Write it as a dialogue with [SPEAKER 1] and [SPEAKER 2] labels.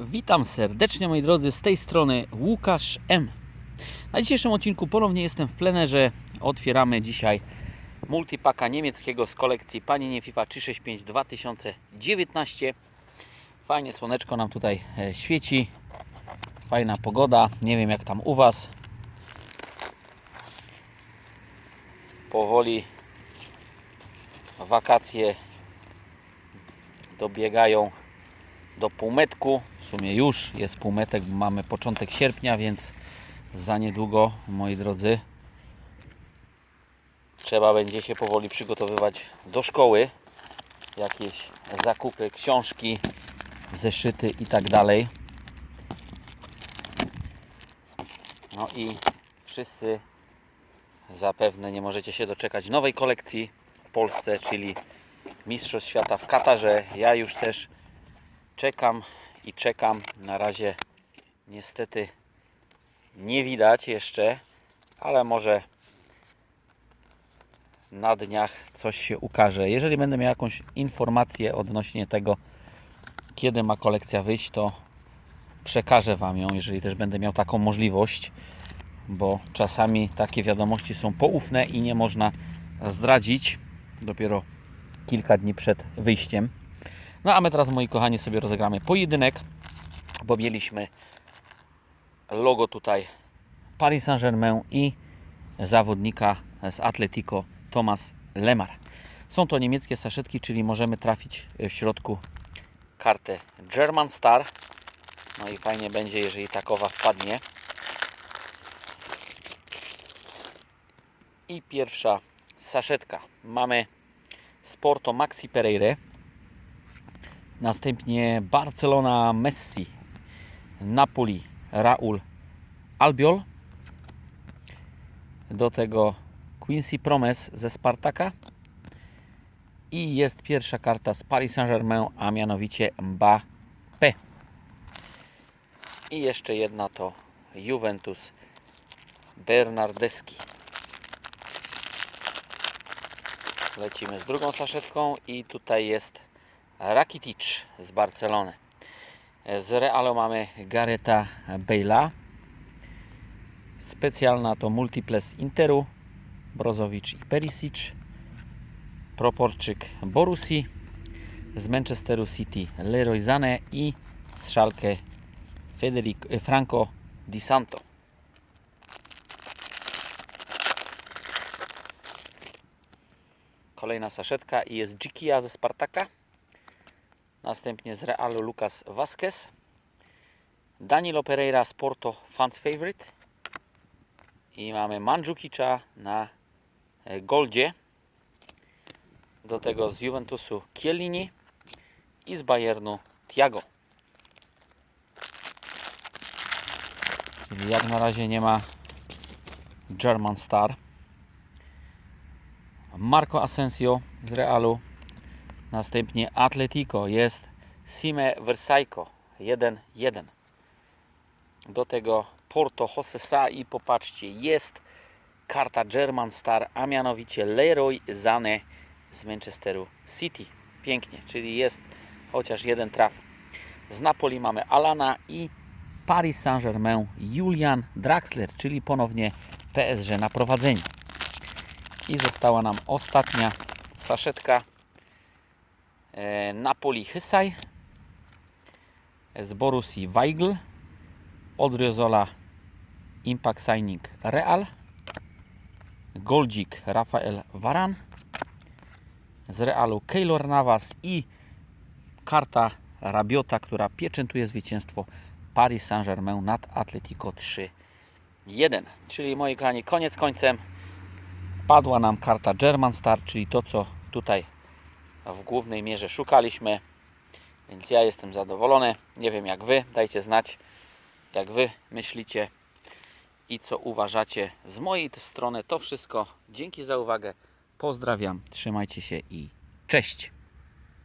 [SPEAKER 1] Witam serdecznie moi drodzy, z tej strony Łukasz M. Na dzisiejszym odcinku ponownie jestem w plenerze. Otwieramy dzisiaj multipaka niemieckiego z kolekcji Panienie FIFA 365 2019. Fajnie słoneczko nam tutaj e, świeci. Fajna pogoda. Nie wiem jak tam u Was. Powoli wakacje dobiegają do półmetku. W sumie już jest półmetek, mamy początek sierpnia, więc za niedługo, moi drodzy, trzeba będzie się powoli przygotowywać do szkoły. Jakieś zakupy, książki, zeszyty i tak dalej. No i wszyscy zapewne nie możecie się doczekać nowej kolekcji w Polsce, czyli Mistrzostw Świata w Katarze. Ja już też czekam i czekam. Na razie niestety nie widać jeszcze, ale może na dniach coś się ukaże. Jeżeli będę miał jakąś informację odnośnie tego, kiedy ma kolekcja wyjść, to przekażę Wam ją, jeżeli też będę miał taką możliwość, bo czasami takie wiadomości są poufne i nie można zdradzić dopiero kilka dni przed wyjściem. No a my teraz, moi kochani, sobie rozegramy pojedynek, bo mieliśmy logo tutaj Paris Saint-Germain i zawodnika z Atletico Thomas Lemar. Są to niemieckie saszetki, czyli możemy trafić w środku kartę German Star. No i fajnie będzie, jeżeli takowa wpadnie. I pierwsza saszetka. Mamy Sporto Maxi Pereire. Następnie Barcelona Messi. Napoli Raul Albiol. Do tego Quincy Promes ze Spartaka. I jest pierwsza karta z Paris Saint-Germain, a mianowicie Mbappé. I jeszcze jedna to Juventus Bernardeschi. Lecimy z drugą saszetką i tutaj jest Rakitic z Barcelony. Z Realu mamy Gareta Bale'a. Specjalna to multiple z Interu, Brozowicz i Perisic. Proporczyk Borusi. Z Manchesteru City Leroy Zane i z Schalke Federico, Franco Di Santo. Kolejna saszetka i jest Dzikia ze Spartaka. Następnie z Realu Lucas Vazquez. Danilo Pereira z Porto Fans Favorite. I mamy Mandzukicia na e, Goldzie. Do tego z Juventusu Chiellini i z Bayernu Thiago. Czyli jak na razie nie ma German Star. Marco Asensio z Realu. Następnie Atletico jest Sime Versailles 1-1. Do tego Porto Josesa i popatrzcie, jest karta German Star, a mianowicie Leroy Zane z Manchesteru City. Pięknie, czyli jest chociaż jeden traf. Z Napoli mamy Alana i Paris Saint-Germain Julian Draxler, czyli ponownie PSG na prowadzeniu. I została nam ostatnia saszetka Napoli Hysaj z Borusi Weigl Odriozola Impact Signing Real Goldzik Rafael Varan z Realu Keylor Navas i karta Rabiota, która pieczętuje zwycięstwo Paris Saint-Germain nad Atletico 3-1. Czyli moi kochani, koniec końcem padła nam karta German Star, czyli to co tutaj w głównej mierze szukaliśmy. Więc ja jestem zadowolony. Nie wiem jak Wy, dajcie znać jak Wy myślicie i co uważacie. Z mojej strony to wszystko. Dzięki za uwagę. Pozdrawiam, trzymajcie się i cześć.